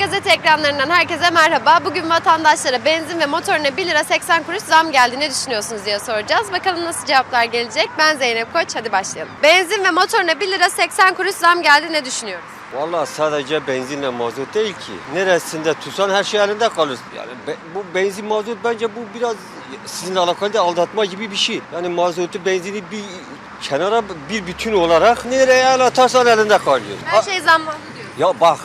Gazete ekranlarından herkese merhaba. Bugün vatandaşlara benzin ve motoruna 1 lira 80 kuruş zam geldi. Ne düşünüyorsunuz diye soracağız. Bakalım nasıl cevaplar gelecek. Ben Zeynep Koç. Hadi başlayalım. Benzin ve motoruna 1 lira 80 kuruş zam geldi. Ne düşünüyoruz? Vallahi sadece benzinle mazot değil ki. Neresinde tutsan her şey elinde kalır. Yani be- bu benzin mazot bence bu biraz sizinle alakalı aldatma gibi bir şey. Yani mazotu benzini bir kenara bir bütün olarak nereye atarsan elinde kalıyor. Her şey zamlandı diyoruz. Ya bak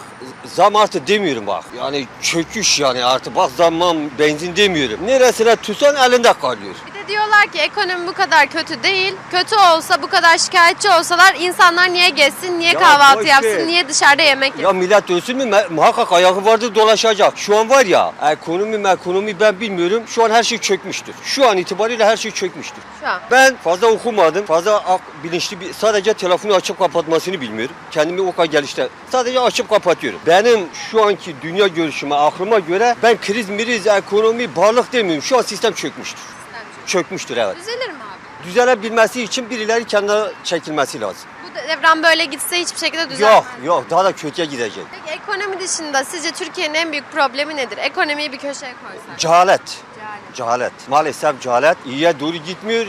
zam artı demiyorum bak. Yani çöküş yani artık bak zaman benzin demiyorum. Neresine tutsan elinde kalıyor. Diyorlar ki ekonomi bu kadar kötü değil. Kötü olsa bu kadar şikayetçi olsalar insanlar niye gezsin, niye Ya kahvaltı boş yapsın, ver. niye dışarıda yemek yesin? Ya millet ölsün mü Me- muhakkak ayağı vardır dolaşacak. Şu an var ya ekonomi ekonomi ben bilmiyorum. Şu an her şey çökmüştür. Şu an itibariyle her şey çökmüştür. Şu an. Ben fazla okumadım. Fazla ak- bilinçli bir sadece telefonu açıp kapatmasını bilmiyorum. Kendimi o kadar gelişte sadece açıp kapatıyorum. Benim şu anki dünya görüşüme, aklıma göre ben kriz miriz, ekonomi, varlık demiyorum. Şu an sistem çökmüştür. Çökmüştür evet. Düzelir mi abi? Düzelebilmesi için birileri kendine çekilmesi lazım. Bu devran böyle gitse hiçbir şekilde düzelmez. Yok yok daha da kötüye gidecek. Peki ekonomi dışında sizce Türkiye'nin en büyük problemi nedir? Ekonomiyi bir köşeye koysak. Cehalet. Cehalet. Cehalet. Maalesef cehalet iyiye doğru gitmiyor.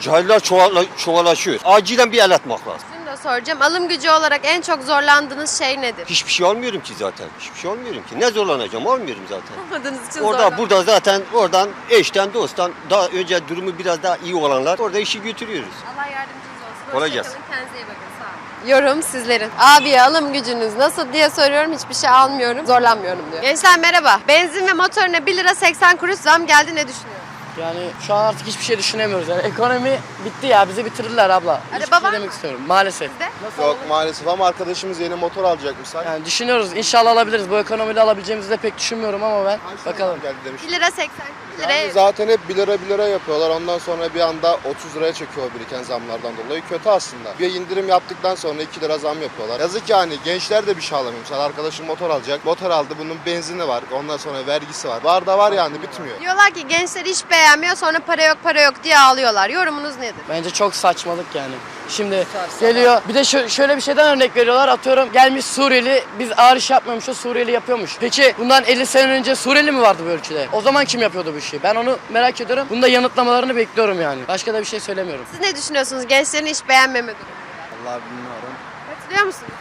Cahiller çoğala- çoğalaşıyor. Acilen bir el atmak lazım. Soracağım. Alım gücü olarak en çok zorlandığınız şey nedir? Hiçbir şey almıyorum ki zaten. Hiçbir şey almıyorum ki. Ne zorlanacağım? Almıyorum zaten. Olmadığınız için Orada zorlan- burada zaten oradan eşten dosttan daha önce durumu biraz daha iyi olanlar orada işi götürüyoruz. Allah yardımcınız olsun. Hoşça kalın, Kendinize iyi bakın. Sağ olun. Yorum sizlerin. Abi alım gücünüz nasıl diye soruyorum. Hiçbir şey almıyorum. Zorlanmıyorum diyor. Gençler merhaba. Benzin ve motoruna 1 lira 80 kuruş zam geldi. Ne düşünüyorsun? Yani şu an artık hiçbir şey düşünemiyoruz. Yani ekonomi bitti ya bizi bitirirler abla. Hiçbir baba şey demek istiyorum maalesef. Sizde? Yok maalesef ama arkadaşımız yeni motor alacakmış. Sanki Yani düşünüyoruz inşallah alabiliriz. Bu ekonomiyle alabileceğimizi de pek düşünmüyorum ama ben kaç bakalım. geldi demiş. 1 lira 80 liraya. Yani zaten hep 1 lira 1 lira yapıyorlar. Ondan sonra bir anda 30 liraya çekiyor biriken zamlardan dolayı. Kötü aslında. Bir indirim yaptıktan sonra 2 lira zam yapıyorlar. Yazık yani gençler de bir şey alamıyor. Mesela arkadaşım motor alacak. Motor aldı bunun benzini var. Ondan sonra vergisi var. Var da var yani bitmiyor. Diyorlar ki gençler iş beğenmiyor sonra para yok para yok diye ağlıyorlar. Yorumunuz nedir? Bence çok saçmalık yani. Şimdi geliyor bir de şö- şöyle bir şeyden örnek veriyorlar atıyorum gelmiş Suriyeli biz ağır iş yapmıyormuşuz Suriyeli yapıyormuş. Peki bundan 50 sene önce Suriyeli mi vardı bu ülkede? O zaman kim yapıyordu bu işi? Ben onu merak ediyorum. Bunu da yanıtlamalarını bekliyorum yani. Başka da bir şey söylemiyorum. Siz ne düşünüyorsunuz gençlerin iş beğenmeme durumu? Vallahi bilmiyorum. Katılıyor musunuz?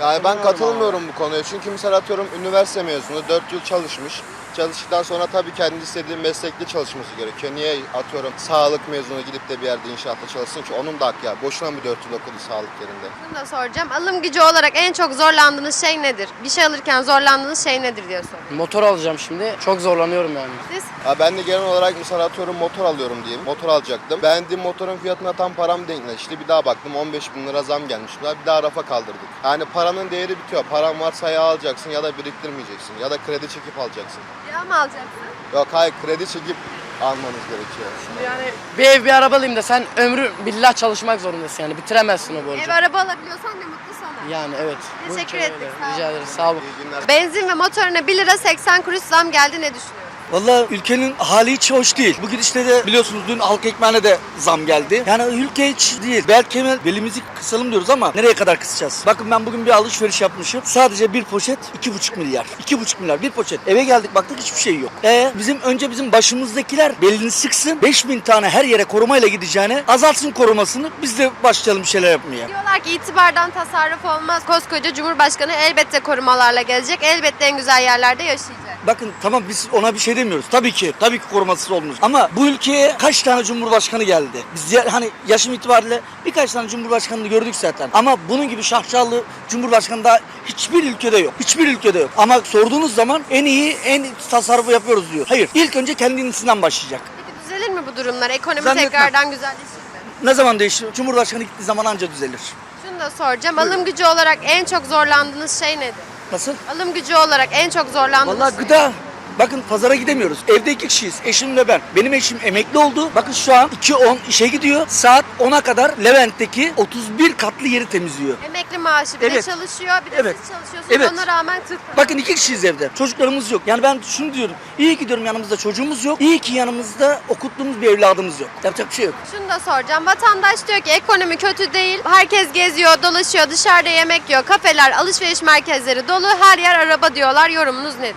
Yani ben katılmıyorum bu konuya. Çünkü mesela atıyorum üniversite mezunu 4 yıl çalışmış. Çalıştıktan sonra tabii kendi istediği meslekte çalışması gerekiyor. Niye atıyorum sağlık mezunu gidip de bir yerde inşaatta çalışsın ki? Onun da hakkı ya. Boşuna mı 4 yıl okudu sağlık yerinde? Bunu da soracağım. Alım gücü olarak en çok zorlandığınız şey nedir? Bir şey alırken zorlandığınız şey nedir diye soruyorum. Motor alacağım şimdi. Çok zorlanıyorum yani. Siz? Ya ben de genel olarak mesela atıyorum motor alıyorum diyeyim. Motor alacaktım. Beğendiğim motorun fiyatına tam param denkleşti. Bir daha baktım 15 bin lira zam gelmiş. Bir daha rafa kaldırdık. Yani paranın değeri bitiyor. Paran varsa ya alacaksın ya da biriktirmeyeceksin. Ya da kredi çekip alacaksın. Ya mı alacaksın? Yok hayır kredi çekip almanız gerekiyor. Yani bir ev bir araba alayım da sen ömrü billah çalışmak zorundasın yani bitiremezsin o borcu. Ev araba alabiliyorsan ne mutlu sana. Yani evet. Teşekkür ettik, sağ olun. Rica ederiz sağ olun. Benzin ve motoruna 1 lira 80 kuruş zam geldi ne düşünüyorsun? Valla ülkenin hali hiç hoş değil. Bu gidişle de biliyorsunuz dün halk ekmeğine de zam geldi. Yani ülke hiç değil. Belki hemen belimizi kısalım diyoruz ama nereye kadar kısacağız? Bakın ben bugün bir alışveriş yapmışım. Sadece bir poşet 2,5 milyar. 2,5 milyar bir poşet. Eve geldik baktık hiçbir şey yok. E bizim önce bizim başımızdakiler belini sıksın. 5000 tane her yere korumayla gideceğine azaltsın korumasını. Biz de başlayalım bir şeyler yapmaya. Diyorlar ki itibardan tasarruf olmaz. Koskoca Cumhurbaşkanı elbette korumalarla gelecek. Elbette en güzel yerlerde yaşayacak. Bakın tamam biz ona bir şey demiyoruz. Tabii ki, tabii ki korumasız olmuş. Ama bu ülkeye kaç tane cumhurbaşkanı geldi? Biz ya- hani yaşım itibariyle birkaç tane cumhurbaşkanını gördük zaten. Ama bunun gibi şahşalı cumhurbaşkanı da hiçbir ülkede yok. Hiçbir ülkede yok. Ama sorduğunuz zaman en iyi, en tasarrufu yapıyoruz diyor. Hayır. İlk önce kendisinden başlayacak. Peki düzelir mi bu durumlar? Ekonomi Zannetmem. tekrardan güzelleşir mi? Ne zaman değişir? Cumhurbaşkanı gittiği zaman anca düzelir. Şunu da soracağım. Alım gücü olarak en çok zorlandığınız şey nedir? Nasıl? Alım gücü olarak en çok zorlandığınız Vallahi şey. gıda Bakın pazara gidemiyoruz. Evde iki kişiyiz. Eşim ve ben. Benim eşim emekli oldu. Bakın şu an 2.10 işe gidiyor. Saat 10'a kadar Levent'teki 31 katlı yeri temizliyor. Emekli maaşı bir Evet. de çalışıyor bir de Evet. siz çalışıyorsunuz Evet. ona rağmen 40 Bakın iki kişiyiz evde. Çocuklarımız yok. Yani ben şunu diyorum. İyi ki diyorum yanımızda çocuğumuz yok. İyi ki yanımızda okuttuğumuz bir evladımız yok. Yapacak bir şey yok. Şunu da soracağım. Vatandaş diyor ki ekonomi kötü değil. Herkes geziyor, dolaşıyor, dışarıda yemek yiyor. Kafeler, alışveriş merkezleri dolu. Her yer araba diyorlar. Yorumunuz nedir?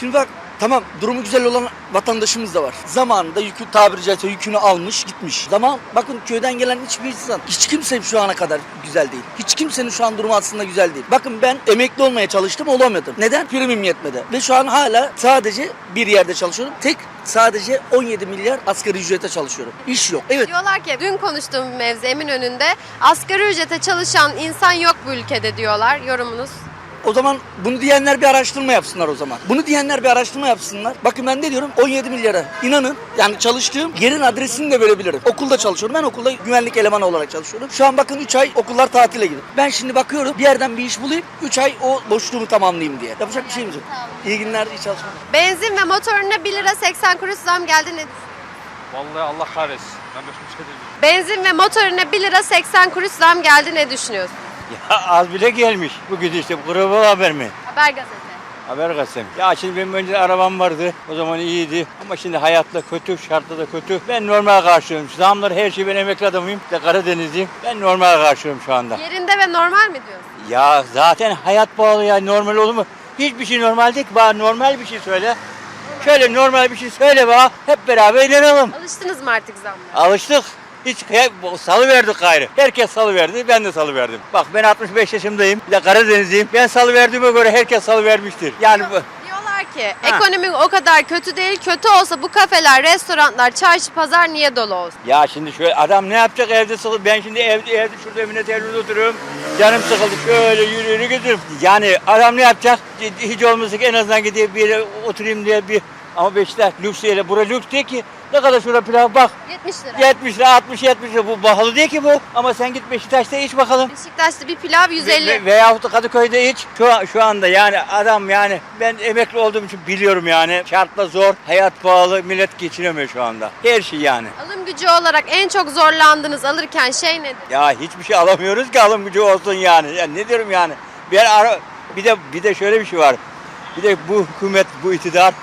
Şimdi bak tamam durumu güzel olan vatandaşımız da var. Zamanında yükü tabiri caizse yükünü almış gitmiş. Zaman bakın köyden gelen hiçbir insan hiç kimse şu ana kadar güzel değil. Hiç kimsenin şu an durumu aslında güzel değil. Bakın ben emekli olmaya çalıştım olamadım. Neden? Primim yetmedi. Ve şu an hala sadece bir yerde çalışıyorum. Tek sadece 17 milyar asgari ücrete çalışıyorum. İş yok. Evet Diyorlar ki dün konuştuğum mevzi Eminönü'nde asgari ücrete çalışan insan yok bu ülkede diyorlar. Yorumunuz? O zaman bunu diyenler bir araştırma yapsınlar o zaman. Bunu diyenler bir araştırma yapsınlar. Bakın ben ne diyorum? 17 milyara. İnanın yani çalıştığım yerin adresini de verebilirim. Okulda çalışıyorum. Ben okulda güvenlik elemanı olarak çalışıyorum. Şu an bakın 3 ay okullar tatile gidiyor. Ben şimdi bakıyorum bir yerden bir iş bulayım. 3 ay o boşluğumu tamamlayayım diye. Yapacak bir şeyimiz yok. İyi günler, iyi çalışmalar. Benzin ve motoruna 1 lira 80 kuruş zam geldi ne Vallahi Allah kahretsin. Ben başka bir şey demiyorum. Benzin ve motoruna 1 lira 80 kuruş zam geldi ne düşünüyorsun? Ya az bile gelmiş. Bu gidişte bu global haber mi? Haber gazete. Haber gazetem. Ya şimdi benim önce arabam vardı. O zaman iyiydi. Ama şimdi hayatta kötü, şartta da kötü. Ben normal karşılıyorum. Zamlar her şey ben emekli adamıyım. De Karadenizliyim. Ben normal karşılıyorum şu anda. Yerinde ve normal mi diyorsun? Ya zaten hayat pahalı ya. Normal olur mu? Hiçbir şey normal değil ki. Bana normal bir şey söyle. Şöyle normal bir şey söyle bana. Hep beraber inanalım. Alıştınız mı artık zamlara? Alıştık. Hiç hep salı verdik gayrı. Herkes salı verdi, ben de salı verdim. Bak ben 65 yaşındayım. Bir de Karadenizliyim. Ben salı verdiğime göre herkes salı vermiştir. Yani bu Diyorlar ki Ha. ekonomi o kadar kötü değil. Kötü olsa bu kafeler, restoranlar, çarşı, pazar niye dolu olsun? ya şimdi şöyle adam ne yapacak evde sıkıldı. Ben şimdi evde evde şurada evine televizyon oturuyorum. Canım sıkıldı şöyle yürü yürü gidiyorum. Yani adam ne yapacak? Hiç olmazsa en azından gideyim bir yere oturayım diye bir ama Beşiktaş lüks yere. Bura lüks değil ki. Ne kadar şurada pilav bak. 70 lira. 70 lira 60 70 lira bu pahalı değil ki bu. Ama sen git Beşiktaş'ta iç bakalım. Beşiktaş'ta bir pilav 150. Ve, ve, veyahut da Kadıköy'de iç. Şu, şu anda yani adam yani ben emekli olduğum için biliyorum yani. Şartla zor, hayat pahalı, millet geçinemiyor şu anda. Her şey yani. Alım gücü olarak en çok zorlandığınız alırken şey nedir? Ya hiçbir şey alamıyoruz ki alım gücü olsun yani. Ya ne diyorum yani. Bir ara, bir de bir de şöyle bir şey var. Bir de bu hükümet, bu iktidar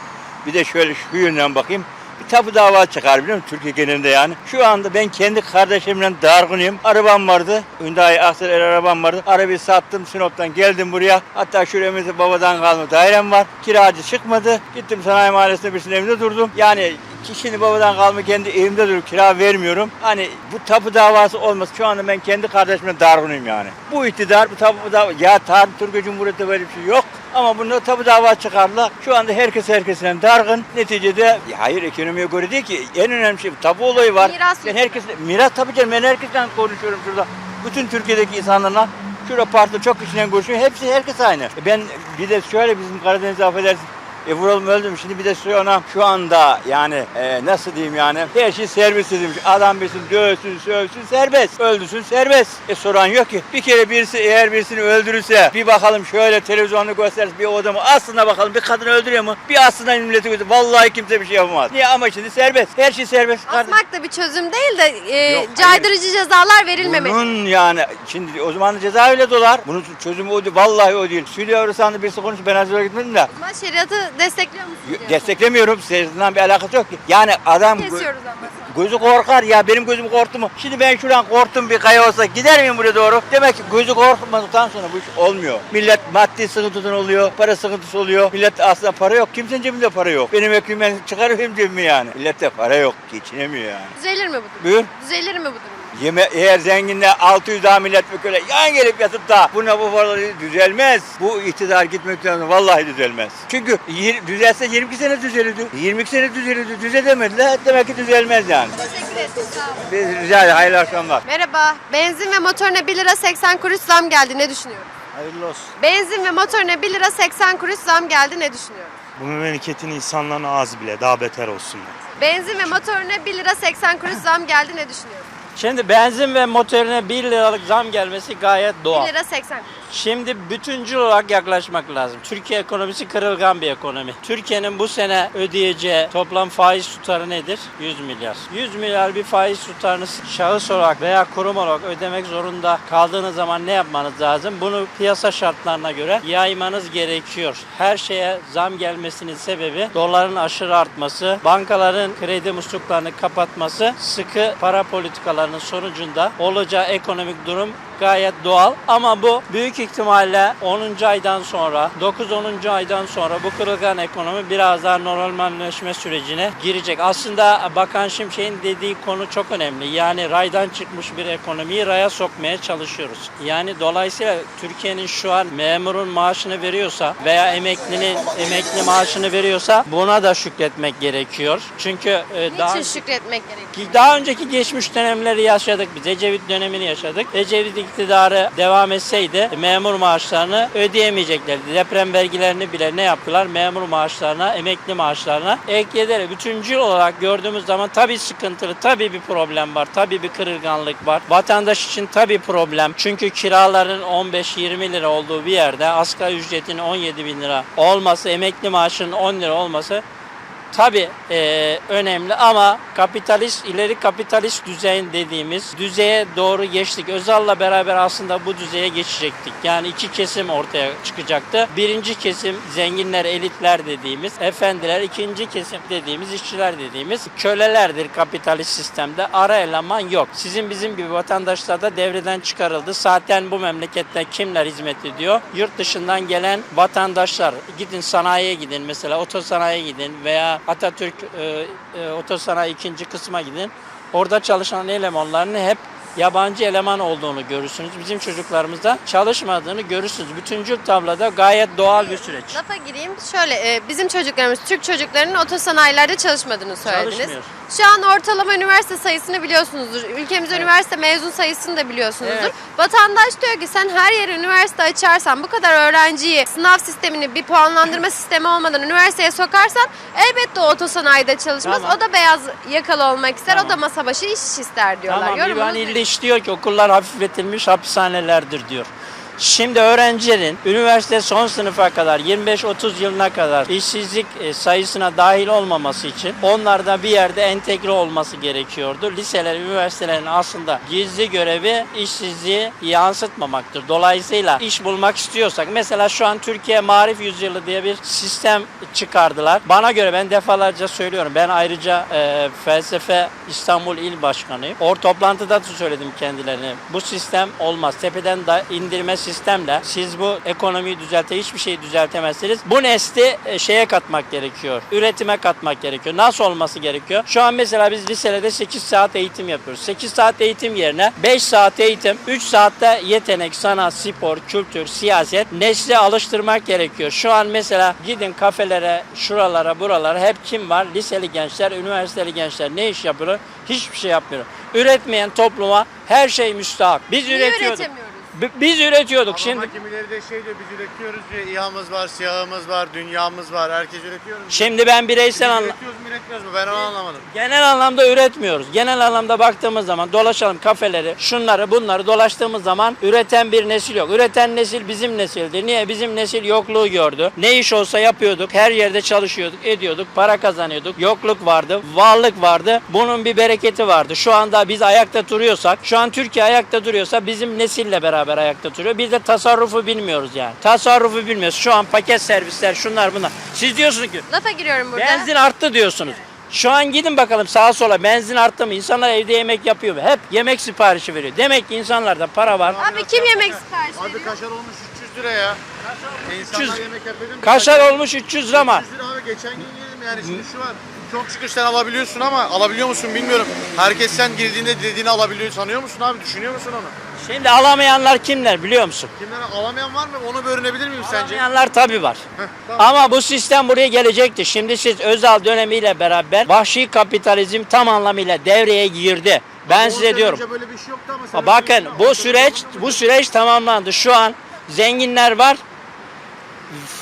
bir de şöyle şu yönden bakayım. Bir tapu dava çıkar biliyor musun Türkiye genelinde yani. Şu anda ben kendi kardeşimle dargınıyım. Arabam vardı. Hyundai Accel arabam vardı. Arabayı sattım Sinop'tan geldim buraya. Hatta şuraya babadan kalma dairem var. Kiracı çıkmadı. Gittim sanayi mahallesinde birisinin evinde durdum. Yani kişinin babadan kalma kendi evimde durup kira vermiyorum. Hani bu tapu davası olmaz. Şu anda ben kendi kardeşimle dargınıyım yani. Bu iktidar bu tapu dava ya tarih Türkiye Cumhuriyeti böyle bir şey yok. Ama bunu tapu dava çıkardılar. Şu anda herkes herkesine dargın. Neticede hayır ekonomiye göre değil ki. En önemli şey tapu olayı var. Miras ben yüzünden. herkes miras tabii canım ben herkesten konuşuyorum şurada. Bütün Türkiye'deki insanlarla Şurada parkta çok kişiden görüşüyor. Hepsi herkes aynı. E Ben bir de şöyle bizim Karadeniz'de affedersin. E vuralım öldüm. Şimdi bir de sonra şu anda yani e, nasıl diyeyim yani her şey serbest edilmiş. Adam birisi dövsün, sövsün serbest. Öldürsün serbest. E soran yok ki. Bir kere birisi eğer birisini öldürürse bir bakalım şöyle televizyonda göstersin bir o adamı aslında bakalım bir kadını öldürüyor mu? Bir aslında milleti götürüyor. Vallahi kimse bir şey yapamaz. Niye? Ama şimdi serbest. Her şey serbest. Asmak da bir çözüm değil de e, Yok, caydırıcı cezalar verilmemeli. Bunun yani şimdi o zaman da cezaevine dolar. Bunun çözümü o değil. Vallahi o değil. Suudi Arabistan'da birisi konuş ben hazırlığa gitmedim de. Ama şeriatı destekliyor musunuz? diyorsun? Desteklemiyorum. Sizinle bir alakası yok ki. Yani adam Kesiyoruz ama. gözü korkar ya benim gözüm korktu mu? Şimdi ben şuradan korktum bir kaya olsa gider miyim buraya doğru? Demek ki gözü korkmadıktan sonra bu iş olmuyor. Millet maddi sıkıntıdan oluyor, para sıkıntısı oluyor. Millet aslında para yok. Kimsenin cebinde para yok. Benim ekmeğimi ben çıkarıyorum cebimi yani. Millette para yok. Geçinemiyor yani. Düzelir mi bu durum? Buyur. Düzelir mi bu durum? Yeme eğer zenginle 600 daha milletvekili yan gelip yatıp da buna bu paraları düzelmez. Bu iktidar gitmekten sonra vallahi düzelmez. Çünkü yir- düzelse 22 sene düzelirdi. 22 sene düzelirdi. Düzelemediler. Demek ki düzelmez yani. Teşekkür ederim. Sağ olun. Biz rica ederim. Hayırlı akşamlar. Merhaba. Benzin ve motorine 1 lira 80 kuruş zam geldi. Ne düşünüyorsun? Hayırlı olsun. Benzin ve motorine 1 lira 80 kuruş zam geldi. Ne düşünüyorsun? Bu memleketin insanlarına az bile daha beter olsunlar. Benzin ve motorine 1 lira 80 kuruş zam geldi. Ne düşünüyorsun? Şimdi benzin ve motorine 1 liralık zam gelmesi gayet 1 doğal. lira 80 kuruş. Şimdi bütüncül olarak yaklaşmak lazım. Türkiye ekonomisi kırılgan bir ekonomi. Türkiye'nin bu sene ödeyeceği toplam faiz tutarı nedir? 100 milyar. 100 milyar bir faiz tutarını şahıs olarak veya kurum olarak ödemek zorunda kaldığınız zaman ne yapmanız lazım? Bunu piyasa şartlarına göre yaymanız gerekiyor. Her şeye zam gelmesinin sebebi doların aşırı artması, bankaların kredi musluklarını kapatması, sıkı para politikalarının sonucunda olacağı ekonomik durum gayet doğal ama bu büyük ihtimalle 10. aydan sonra 9-10. aydan sonra bu kırılgan ekonomi biraz daha normalleşme sürecine girecek. Aslında Bakan Şimşek'in dediği konu çok önemli. Yani raydan çıkmış bir ekonomiyi raya sokmaya çalışıyoruz. Yani dolayısıyla Türkiye'nin şu an memurun maaşını veriyorsa veya emeklinin emekli maaşını veriyorsa buna da şükretmek gerekiyor. Çünkü e, daha şükretmek gerekiyor? ki daha önceki geçmiş dönemleri yaşadık biz. Ecevit dönemini yaşadık. Ecevit iktidarı devam etseydi memur maaşlarını ödeyemeyeceklerdi. Deprem vergilerini bile ne yaptılar? Memur maaşlarına, emekli maaşlarına eklediler. Bütüncül olarak gördüğümüz zaman tabii sıkıntılı, tabii bir problem var, tabii bir kırılganlık var. Vatandaş için tabii problem. Çünkü kiraların 15-20 lira olduğu bir yerde asgari ücretin 17 bin lira olması, emekli maaşının 10 lira olması Tabii eee, önemli ama kapitalist, ileri kapitalist düzeyin dediğimiz düzeye doğru geçtik. Özal'la beraber aslında bu düzeye geçecektik. Yani iki kesim ortaya çıkacaktı. Birinci kesim zenginler, elitler dediğimiz, efendiler, ikinci kesim dediğimiz, işçiler dediğimiz kölelerdir kapitalist sistemde. Ara eleman yok. Sizin bizim gibi vatandaşlar da devreden çıkarıldı. Zaten bu memlekette kimler hizmet ediyor? Yurt dışından gelen vatandaşlar. Gidin sanayiye gidin mesela otosanayiye gidin veya Atatürk e, e, otosanayi ikinci kısma gidin. Orada çalışan elemanların hep yabancı eleman olduğunu görürsünüz. Bizim çocuklarımızda çalışmadığını görürsünüz. Bütüncül tabloda gayet doğal bir süreç. Lafa gireyim. Şöyle e, bizim çocuklarımız, Türk çocuklarının otosanayilerde çalışmadığını söylediniz. Çalışmıyor. Şu an ortalama üniversite sayısını biliyorsunuzdur. Ülkemizde üniversite mezun sayısını da biliyorsunuzdur. Evet. Vatandaş diyor ki sen her yere üniversite açarsan, bu kadar öğrenciyi sınav sistemini, bir puanlandırma sistemi olmadan üniversiteye sokarsan elbette o otosanayide çalışmaz. Tamam. O da beyaz yakalı olmak ister, o Tamam. da masa başı iş ister diyorlar. Tamam Yorumunuz nedir? İlliş diyor ki okullar hafifletilmiş hapishanelerdir diyor. Şimdi öğrencilerin üniversite son sınıfa kadar 25-30 yılına kadar işsizlik e, sayısına dahil olmaması için onlarda bir yerde entegre olması gerekiyordu. Liseler, üniversitelerin aslında gizli görevi işsizliği yansıtmamaktır. Dolayısıyla iş bulmak istiyorsak mesela şu an Türkiye Marif Yüzyılı diye bir sistem çıkardılar. Bana göre ben defalarca söylüyorum. Ben ayrıca e, felsefe İstanbul İl Başkanıyım. Or toplantıda da söyledim kendilerine. Bu sistem olmaz. Tepeden da indirme sistemle siz bu ekonomiyi düzelte hiçbir şeyi düzeltemezsiniz. Bu nesli e, şeye katmak gerekiyor. Üretime katmak gerekiyor. Nasıl olması gerekiyor? Şu an mesela biz liselerde 8 saat eğitim yapıyoruz. 8 saat eğitim yerine 5 saat eğitim, 3 saatte yetenek, sanat, spor, kültür, siyaset nesli alıştırmak gerekiyor. Şu an mesela gidin kafelere, şuralara, buralara hep kim var? Liseli gençler, üniversiteli gençler ne iş yapıyor? Hiçbir şey yapmıyor. Üretmeyen topluma her şey müstahak. Biz Niye üretiyorduk. B- Biz üretiyorduk. Şimdi Şimdi kimileri de şey diyor biz üretiyoruz diyor. İHA'mız var, SİHA'mız var, dünyamız var. Herkes üretiyor. Biz şimdi ben bireysel anla üretiyoruz mu üretmiyoruz mu? Ben onu anlamadım. Genel anlamda üretmiyoruz. Genel anlamda baktığımız zaman dolaşalım kafeleri, şunları bunları dolaştığımız zaman üreten bir nesil yok. Üreten nesil bizim nesildir. Niye? Bizim nesil yokluğu gördü. Ne iş olsa yapıyorduk. Her yerde çalışıyorduk, ediyorduk. Para kazanıyorduk. Yokluk vardı, varlık vardı. Bunun bir bereketi vardı. Şu anda biz ayakta duruyorsak, şu an Türkiye ayakta duruyorsa bizim nesille beraber ayakta duruyor. Biz de tasarrufu bilmiyoruz yani. Tasarrufu bilmiyoruz. Şu an paket servisler, şunlar bunlar. Siz diyorsunuz ki Lafa giriyorum burada. Benzin arttı diyorsunuz. Şu an gidin bakalım sağa sola benzin arttı mı? İnsanlar evde yemek yapıyor mu? Hep yemek siparişi veriyor. Demek ki insanlarda para var. Abi kim yemek sipariş Abi veriyor? kaşar olmuş 300 lira ya. İnsanlar 300. yemek yapıyor. değil mi? Kaşar olmuş 300 lira ama 300 lira abi geçen gün yedim yani şimdi şu var. Çok şükür sen alabiliyorsun ama alabiliyor musun bilmiyorum. Herkes sen girdiğinde dediğini alabiliyor sanıyor musun abi? Düşünüyor musun onu? Şimdi alamayanlar kimler biliyor musun? Kimden alamayan var mı? Onu bir öğrenebilir miyim sence? Alamayanlar tabii var. Heh, tamam. Ama bu sistem buraya gelecekti. Şimdi siz Özal dönemiyle beraber vahşi kapitalizm tam anlamıyla devreye girdi. Ben size diyorum. böyle bir şey yoktu ama Bakın bu süreç bu süreç tamamlandı. Şu an zenginler var,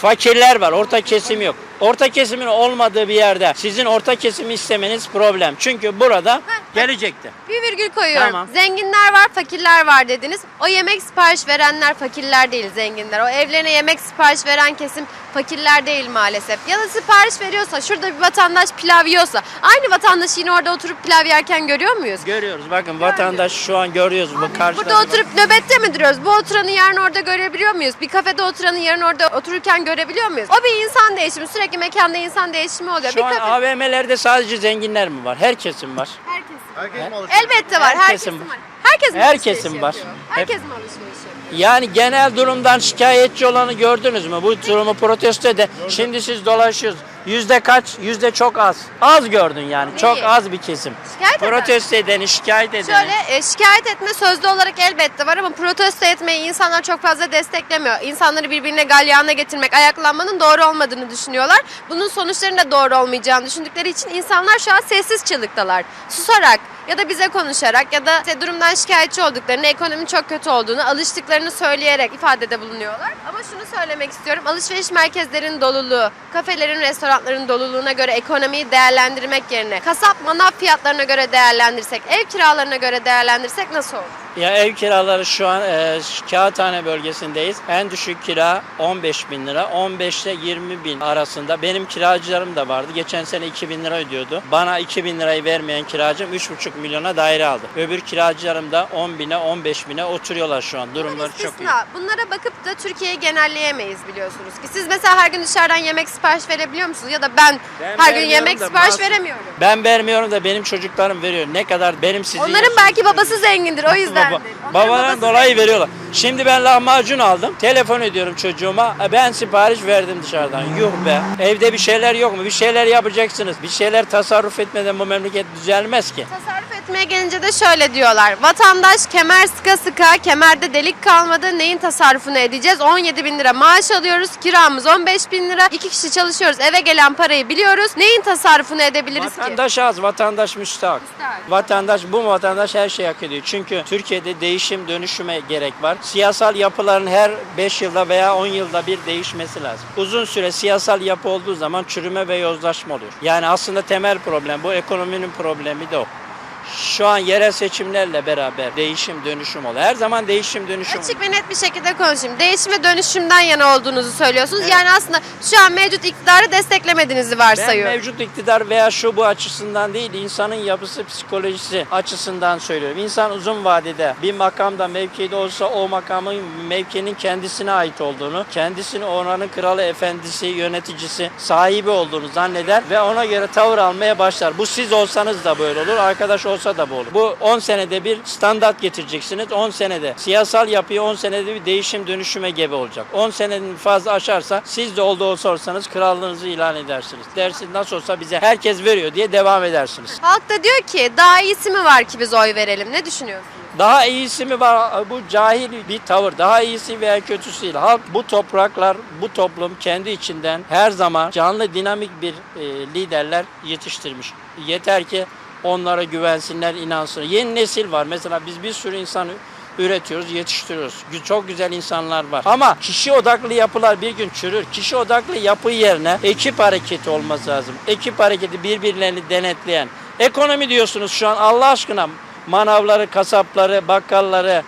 fakirler var, orta kesim yok. Orta kesimin olmadığı bir yerde sizin orta kesimi istemeniz problem. Çünkü burada gelecekti. Bir virgül koyuyorum. Tamam. Zenginler var, fakirler var dediniz. O yemek sipariş verenler fakirler değil, zenginler. O evlerine yemek sipariş veren kesim fakirler değil maalesef. Ya da sipariş veriyorsa, şurada bir vatandaş pilav yiyorsa, aynı vatandaşı yine orada oturup pilav yerken görüyor muyuz? Görüyoruz bakın vatandaş şu an görüyoruz bu karşıda. Burada oturup nöbette mi duruyoruz? Bu oturanı yarın orada görebiliyor muyuz? Bir kafede oturanı yarın orada otururken görebiliyor muyuz? O bir insan değişimi. Sürekli mekanda insan değişimi oluyor. Şu bir an kafe... AVM'lerde sadece zenginler mi var? Her kesim var. Herkes. Herkes mi alışveriş Elbette var. Herkesin Herkesin var. Herkes mi Herkesin alışveriş var. yapıyor? Hep- Herkes mi alışveriş yapıyor? Yani genel durumdan şikayetçi olanı gördünüz mü? Bu durumu protesto ede. Şimdi siz dolaşıyorsunuz. Yüzde kaç? Yüzde çok az. Az gördün yani. Neyi? Çok az bir kesim. Şikayet eden. Protesto edeni, şikayet edeni. Şöyle e, şikayet etme sözlü olarak elbette var ama protesto etmeyi insanlar çok fazla desteklemiyor. İnsanları birbirine galyana getirmek, ayaklanmanın doğru olmadığını düşünüyorlar. Bunun sonuçlarının da doğru olmayacağını düşündükleri için insanlar şu an sessiz çığlıktalar. Susarak ya da bize konuşarak ya da işte durumdan şikayetçi olduklarını, ekonominin çok kötü olduğunu, alıştıklarını söyleyerek ifadede bulunuyorlar. Ama şunu söylemek istiyorum. Alışveriş merkezlerinin doluluğu, kafelerin, restoranların doluluğuna göre ekonomiyi değerlendirmek yerine kasap manav fiyatlarına göre değerlendirsek, ev kiralarına göre değerlendirsek nasıl olur? Ya ev kiraları şu an e, Kağıthane bölgesindeyiz. En düşük kira 15 bin lira. 15 ile 20 bin arasında. Benim kiracılarım da vardı. Geçen sene 2 bin lira ödüyordu. Bana 2 bin lirayı vermeyen kiracım 3,5 milyona daire aldı. Öbür kiracılarım da 10 bine 15 bine oturuyorlar şu an. Durumları çok iyi. İstisna. Bunlara bakıp da Türkiye'yi genelleyemeyiz biliyorsunuz ki. Siz mesela her gün dışarıdan yemek sipariş verebiliyor musunuz? Ya da ben, Ben her gün vermiyorum yemek da sipariş masum- veremiyorum. Ben vermiyorum da benim çocuklarım veriyor. Ne kadar benim sizin Onların yaşınızda- belki babası zengindir o yüzden. Baba, babadan dolayı veriyorlar. Şimdi ben lahmacun aldım. Telefon ediyorum çocuğuma. E, Ben sipariş verdim dışarıdan. Yuh be. Evde bir şeyler yok mu? Bir şeyler yapacaksınız. Bir şeyler tasarruf etmeden bu memleket düzelmez ki. Tasarruf etmeye gelince de şöyle diyorlar. Vatandaş kemer sıka sıka, kemerde delik kalmadı. Neyin tasarrufunu edeceğiz? 17 bin lira maaş alıyoruz. Kiramız 15 bin lira. İki kişi çalışıyoruz. Eve gelen parayı biliyoruz. Neyin tasarrufunu edebiliriz ki? Vatandaş az, vatandaş müstahak. Müstahak. Vatandaş, bu vatandaş her şeyi hak ediyor. Çünkü Türkiye'de değişim, dönüşüme gerek var. Siyasal yapıların her 5 yılda veya 10 yılda bir değişmesi lazım. Uzun süre siyasal yapı olduğu zaman çürüme ve yozlaşma oluyor. Yani aslında temel problem bu ekonominin problemi de o. Şu an yerel seçimlerle beraber değişim, dönüşüm oluyor. Her zaman değişim, dönüşüm Açık ve net bir şekilde konuşayım. Değişim ve dönüşümden yana olduğunuzu söylüyorsunuz. Yani aslında şu an mevcut iktidarı desteklemediğinizi Ben varsayıyorum. mevcut iktidar veya şu bu açısından değil, insanın yapısı, psikolojisi açısından söylüyorum. İnsan uzun vadede bir makamda, mevkide olsa o makamın, mevkinin kendisine ait olduğunu, kendisini oranın kralı, efendisi, yöneticisi, sahibi olduğunu zanneder ve ona göre tavır almaya başlar. Bu siz olsanız da böyle olur, arkadaş olsa da bu olur. Bu 10 senede bir standart getireceksiniz. 10 senede siyasal yapıyı 10 senede bir değişim dönüşüme gebe olacak. 10 senenin fazla aşarsa siz de oldu olsa olsanız krallığınızı ilan edersiniz. Dersin nasıl olsa bize herkes veriyor diye devam edersiniz. Halk da diyor ki daha iyisi mi var ki biz oy verelim? Ne düşünüyorsunuz? Daha iyisi mi var? Bu cahil bir tavır. Daha iyisi veya kötüsü değil. Halk bu topraklar, bu toplum kendi içinden her zaman canlı dinamik bir e, liderler yetiştirmiş. Yeter ki onlara güvensinler, inansın. Yeni nesil var. Mesela biz bir sürü insan üretiyoruz, yetiştiriyoruz. Çok güzel insanlar var. Ama kişi odaklı yapılar bir gün çürür. Kişi odaklı yapı yerine ekip hareketi olması lazım. Ekip hareketi birbirlerini denetleyen. Ekonomi diyorsunuz şu an Allah aşkına manavları, kasapları, bakkalları,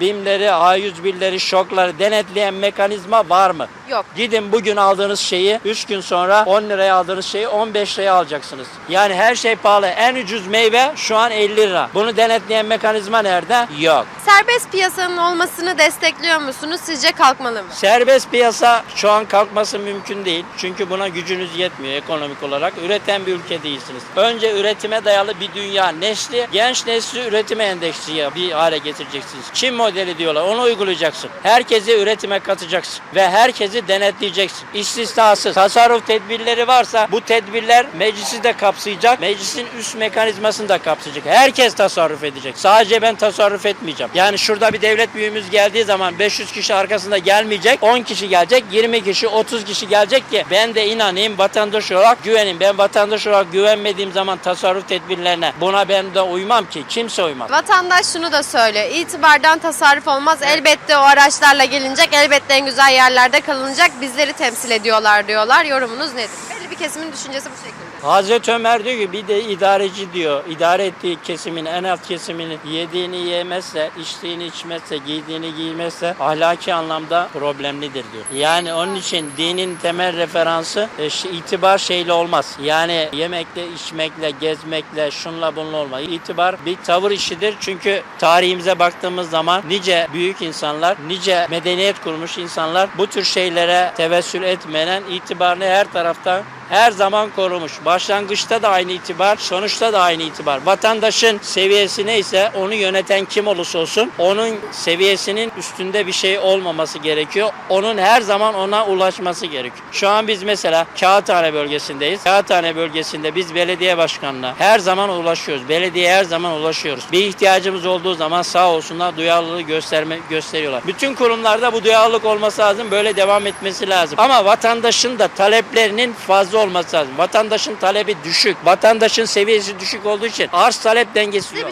BİM'leri, A101'leri, şokları denetleyen mekanizma var mı? Yok. Gidin bugün aldığınız şeyi 3 gün sonra 10 liraya aldığınız şeyi 15 liraya alacaksınız. Yani her şey pahalı. En ucuz meyve şu an 50 lira. Bunu denetleyen mekanizma nerede? Yok. Serbest piyasanın olmasını destekliyor musunuz? Sizce kalkmalı mı? Serbest piyasa şu an kalkması mümkün değil. Çünkü buna gücünüz yetmiyor ekonomik olarak. Üreten bir ülke değilsiniz. Önce üretime dayalı bir dünya nesli, genç nesli üretime endeksli bir hale getireceksiniz. Çin modeli diyorlar. Onu uygulayacaksın. Herkesi üretime katacaksın. Ve herkesi denetleyeceksin. İstisnasız. Tasarruf tedbirleri varsa bu tedbirler meclisi de kapsayacak. Meclisin üst mekanizmasını da kapsayacak. Herkes tasarruf edecek. Sadece ben tasarruf etmeyeceğim. Yani şurada bir devlet büyüğümüz geldiği zaman 500 kişi arkasında gelmeyecek. 10 kişi gelecek, 20 kişi, 30 kişi gelecek ki ben de inanayım vatandaş olarak güveneyim. Ben vatandaş olarak güvenmediğim zaman tasarruf tedbirlerine buna ben de uymam ki. Kimse uymaz. Vatandaş şunu da söylüyor. İtibardan tasarruf olmaz. Elbette o araçlarla gelinecek. Elbette en güzel yerlerde kalınacak. Alınacak bizleri temsil ediyorlar diyorlar. Yorumunuz nedir? Belli bir kesimin düşüncesi bu şekilde. Hazreti Ömer diyor ki bir de idareci diyor. İdare ettiği kesimin en alt kesiminin yediğini yemezse, içtiğini içmezse, giydiğini giymezse ahlaki anlamda problemlidir diyor. Yani onun için dinin temel referansı e, itibar şeyle olmaz. Yani yemekle, içmekle, gezmekle, şunla bununla olmaz. İtibar bir tavır işidir. Çünkü tarihimize baktığımız zaman nice büyük insanlar, nice medeniyet kurmuş insanlar bu tür şeylere tevessül etmeden itibarını her taraftan her zaman korumuş. Başlangıçta da aynı itibar, sonuçta da aynı itibar. Vatandaşın seviyesi neyse onu yöneten kim olursa olsun onun seviyesinin üstünde bir şey olmaması gerekiyor. Onun her zaman ona ulaşması gerekiyor. Şu an biz mesela Kağıthane bölgesindeyiz. Kağıthane bölgesinde biz belediye başkanına her zaman ulaşıyoruz. Belediyeye her zaman ulaşıyoruz. Bir ihtiyacımız olduğu zaman sağ olsunlar duyarlılığı gösterme gösteriyorlar. Bütün kurumlarda bu duyarlılık olması lazım. Böyle devam etmesi lazım. Ama vatandaşın da taleplerinin fazla olması lazım. Vatandaşın talebi düşük. Vatandaşın seviyesi düşük olduğu için arz talep dengesi yok.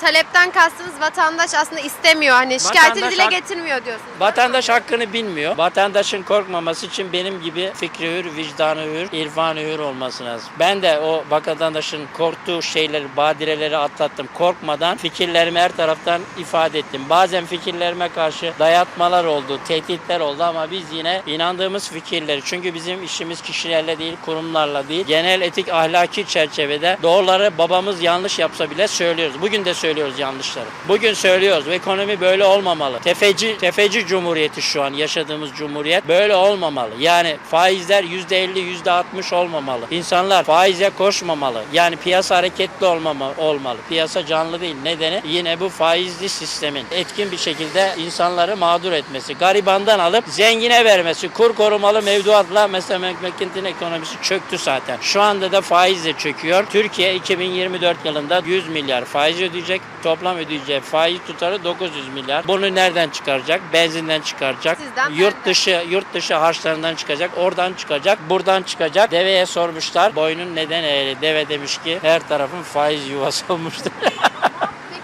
Talepten kastınız vatandaş aslında istemiyor. Hani şikayetini Vatandaş dile hak- getirmiyor diyorsunuz. Vatandaş hakkını bilmiyor. Vatandaşın korkmaması için benim gibi fikri hür, vicdanı hür, irfanı hür olması lazım. Ben de o vatandaşın korktuğu şeyleri, badireleri atlattım. Korkmadan fikirlerimi her taraftan ifade ettim. Bazen fikirlerime karşı dayatmalar oldu, tehditler oldu ama biz yine inandığımız fikirleri çünkü bizim işimiz kişilerle değil, kurumlarla değil. Genel etik ahlaki çerçevede doğruları babamız yanlış yapsa bile söylüyoruz. Bugün de söylüyoruz yanlışları. Bugün söylüyoruz. Ekonomi böyle olmamalı. Tefeci tefeci cumhuriyeti şu an yaşadığımız cumhuriyet böyle olmamalı. Yani faizler %50 %60 olmamalı. İnsanlar faize koşmamalı. Yani piyasa hareketli olmama, olmalı. Piyasa canlı değil. Nedeni yine bu faizli sistemin etkin bir şekilde insanları mağdur etmesi. Garibandan alıp zengine vermesi. Kur korumalı mevduatla mesela memleketin ekonomisi çöktü zaten. Şu anda da faizle çöküyor. Türkiye 2024 yılında 100 milyar faiz ödeyecek. Toplam ödeyeceği faiz tutarı 900 milyar. Bunu nereden çıkaracak? Benzinden çıkaracak. Sizden, yurt benden. dışı yurt dışı harçlarından çıkacak. Oradan çıkacak. Buradan çıkacak. Deveye sormuşlar. Boynun neden eğri? Deve demiş ki her tarafın faiz yuvası. Peki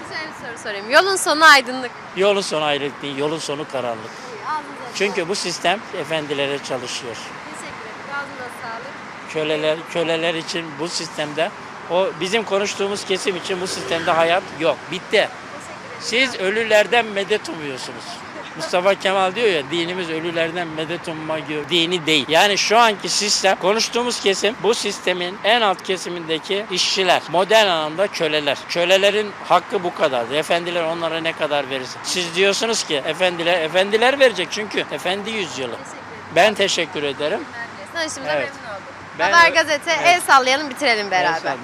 şöyle bir soru sorayım. Yolun sonu aydınlık. yolun sonu ayrılık değil. Yolun sonu karanlık. Ağzınıza Çünkü bu sistem efendilere çalışıyor. Teşekkür ederim. Ağzınıza sağlık. köleler köleler için bu sistemde o bizim konuştuğumuz kesim için bu sistemde hayat yok. Bitti. Siz ölülerden medet umuyorsunuz. Mustafa Kemal diyor ya dinimiz ölülerden medet umma dini değil. Yani şu anki sistem konuştuğumuz kesim bu sistemin en alt kesimindeki işçiler. Modern anlamda köleler. Kölelerin hakkı bu kadar. Efendiler onlara ne kadar verirse. Siz diyorsunuz ki efendiler efendiler verecek çünkü efendi yüzyılı. Ben teşekkür ederim. Tanıştığımıza Evet. memnun oldum. Ben- Haber Gazete el sallayalım bitirelim beraber.